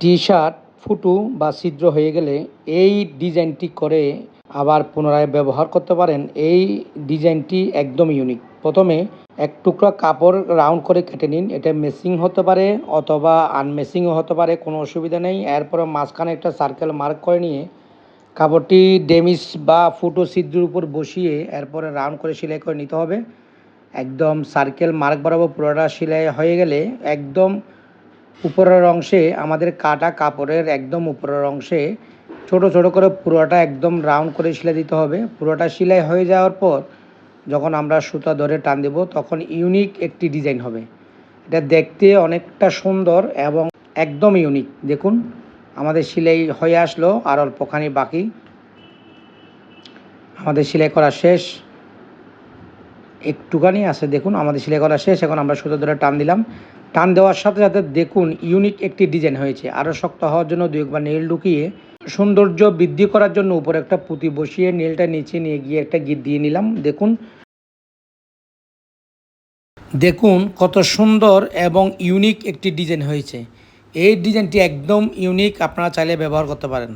T shirt ফুটো বা ছিদ্র হয়ে গেলে এই ডিজাইনটি করে আবার পুনরায় ব্যবহার করতে পারেন। এই ডিজাইনটি একদম ইউনিক প্রথমে এক টুকরা কাপড় রাউন্ড করে কেটে নিন। এটা মেসিং হতে পারে অথবা আনমেসিংও হতে পারে, কোনো অসুবিধা নেই। এরপরে মাঝখানে একটা সার্কেল মার্ক করে নিয়ে কাপড়টি ডেমিস বা ফুটো ছিদ্রের উপর বসিয়ে এরপরে রাউন্ড করে সেলাই করে নিতে হবে। একদম সার্কেল মার্ক বরাবর পুরোটা সেলাই হয়ে গেলে একদম উপরের অংশে আমাদের কাটা কাপড়ের একদম উপরের অংশে ছোট ছোট করে পুরোটা একদম রাউন্ড করে সেলাই দিতে হবে। পুরোটা সেলাই হয়ে যাওয়ার পর যখন আমরা সুতা ধরে টান দেব, তখন ইউনিক একটি ডিজাইন হবে। এটা দেখতে অনেকটা সুন্দর এবং একদম ইউনিক। দেখুন, আমাদের সেলাই হয়ে আসলো, আর অল্পখানি বাকি। আমাদের সেলাই করা শেষ। একটুখানি আছে, দেখুন, আমাদের সেলাই করা শেষ, এখন আমরা সুতো ধরে টান দিলাম। টান দেওয়ার সাথে সাথে দেখুন ইউনিক একটি ডিজাইন হয়েছে। আরও শক্ত হওয়ার জন্য দুই একবার নেল ঢুকিয়ে সৌন্দর্য বৃদ্ধি করার জন্য উপরে একটা পুঁতি বসিয়ে নেলটা নিচে নিয়ে গিয়ে একটা গিট দিয়ে নিলাম, দেখুন। দেখুন, কত সুন্দর এবং ইউনিক একটি ডিজাইন হয়েছে। এই ডিজাইনটি একদম ইউনিক আপনারা চাইলে ব্যবহার করতে পারেন।